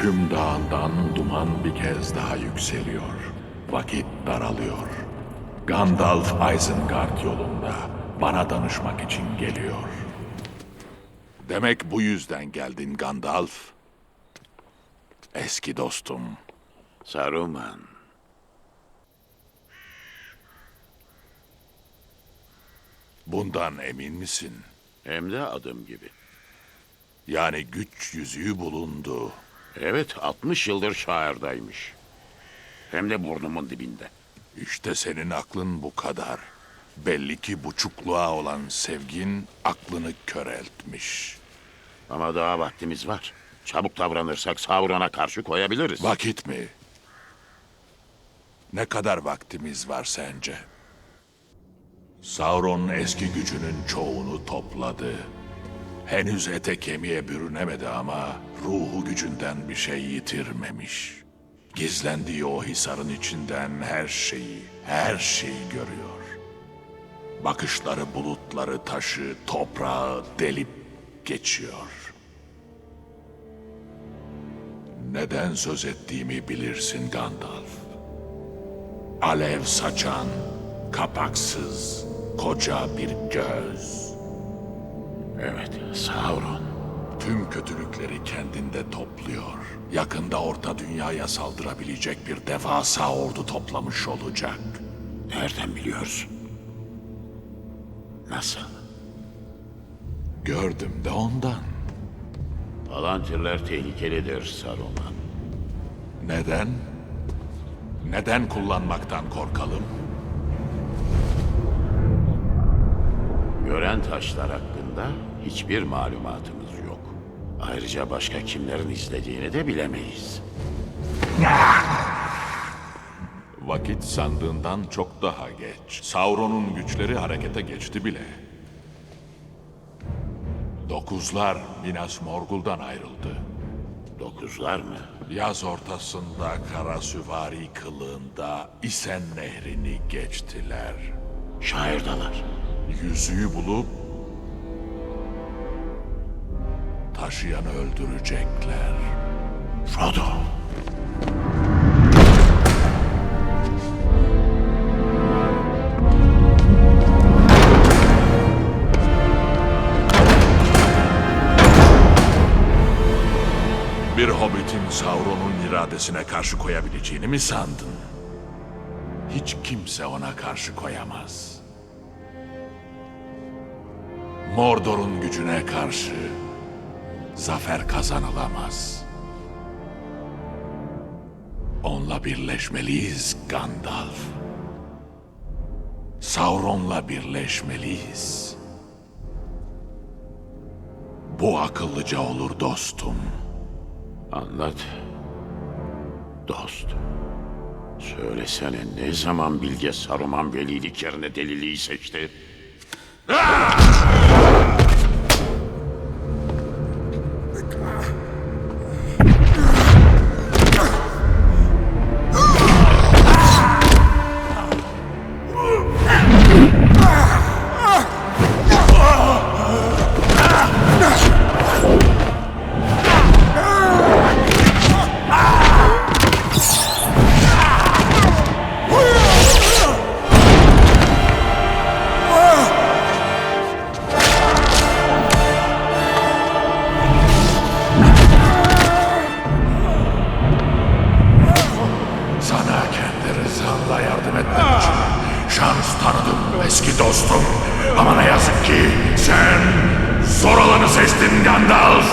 Hüküm dağından duman bir kez daha yükseliyor. Vakit daralıyor. Gandalf Isengard yolunda bana danışmak için geliyor. Demek bu yüzden geldin Gandalf. Eski dostum. Saruman. Bundan emin misin? Hem de adım gibi. Yani güç yüzüğü bulundu. Evet 60 yıldır şairdaymış. Hem de burnumun dibinde. İşte senin aklın bu kadar. Belli ki buçukluğa olan sevgin aklını köreltmiş. Ama daha vaktimiz var. Çabuk davranırsak Sauron'a karşı koyabiliriz. Vakit mi? Ne kadar vaktimiz var sence? Sauron eski gücünün çoğunu topladı. Henüz ete kemiğe bürünemedi ama ruhu gücünden bir şey yitirmemiş. Gizlendiği o hisarın içinden her şeyi, her şeyi görüyor. Bakışları bulutları, taşı, toprağı delip geçiyor. Neden söz ettiğimi bilirsin Gandalf. Alev saçan, kapaksız, koca bir göz. Evet, Sauron. Tüm kötülükleri kendinde topluyor. Yakında orta dünyaya saldırabilecek bir devasa ordu toplamış olacak. Nereden biliyorsun? Nasıl? Gördüm de ondan. Palantirler tehlikelidir Saruman. Neden? Neden kullanmaktan korkalım? Gören taşlar hakkında hiçbir malumatımız yok. Ayrıca başka kimlerin izlediğini de bilemeyiz. Vakit sandığından çok daha geç. Sauron'un güçleri harekete geçti bile. Dokuzlar Minas Morgul'dan ayrıldı. Dokuzlar mı? Yaz ortasında kara süvari kılığında İsen Nehri'ni geçtiler. Şairdalar. Yüzüğü bulup taşıyanı öldürecekler. Frodo. Bir hobbitin Sauron'un iradesine karşı koyabileceğini mi sandın? Hiç kimse ona karşı koyamaz. Mordor'un gücüne karşı zafer kazanılamaz. Onunla birleşmeliyiz Gandalf. Sauron'la birleşmeliyiz. Bu akıllıca olur dostum. Anlat. Dost. Söylesene ne zaman Bilge Saruman velilik yerine deliliği seçti? Sana yardım etmek için şans tanıdım eski dostum. Ama ne yazık ki sen zor olanı seçtin Gandalf.